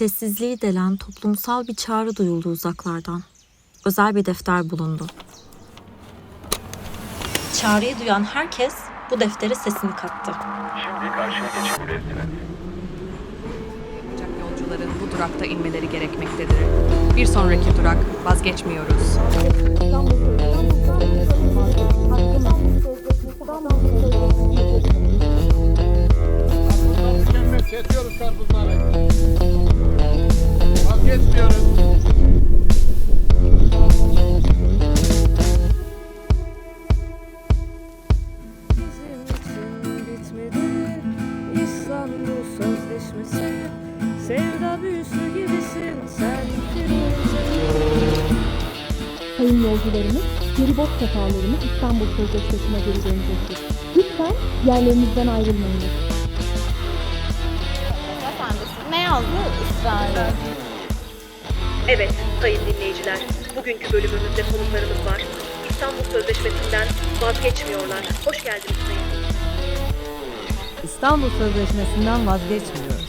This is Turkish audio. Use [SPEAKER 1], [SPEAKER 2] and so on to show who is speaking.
[SPEAKER 1] Sessizliği delen toplumsal bir çağrı duyuldu uzaklardan. Özel bir defter bulundu. Çağrıyı duyan herkes bu deftere sesini kattı.
[SPEAKER 2] Şimdi karşıya geçebilirsiniz.
[SPEAKER 3] Uçak yolcuların bu durakta inmeleri gerekmektedir. Bir sonraki durak vazgeçmiyoruz.
[SPEAKER 4] Mükemmel Vazgeçmiyoruz.
[SPEAKER 5] Bizim için bitmedi İstanbul Sözleşmesi Sevda büyüsü gibisin sen Firuze
[SPEAKER 6] Sayın yolcularımız, feribot seferlerimiz İstanbul Sözleşmesi'ne geri dönecektir. Lütfen yerlerinizden ayrılmayınız.
[SPEAKER 7] Ne yazdı ısrarla?
[SPEAKER 8] Evet sayın dinleyiciler, bugünkü bölümümüzde konuklarımız var. İstanbul Sözleşmesi'nden vazgeçmiyorlar. Hoş geldiniz sayın.
[SPEAKER 3] İstanbul Sözleşmesi'nden vazgeçmiyoruz.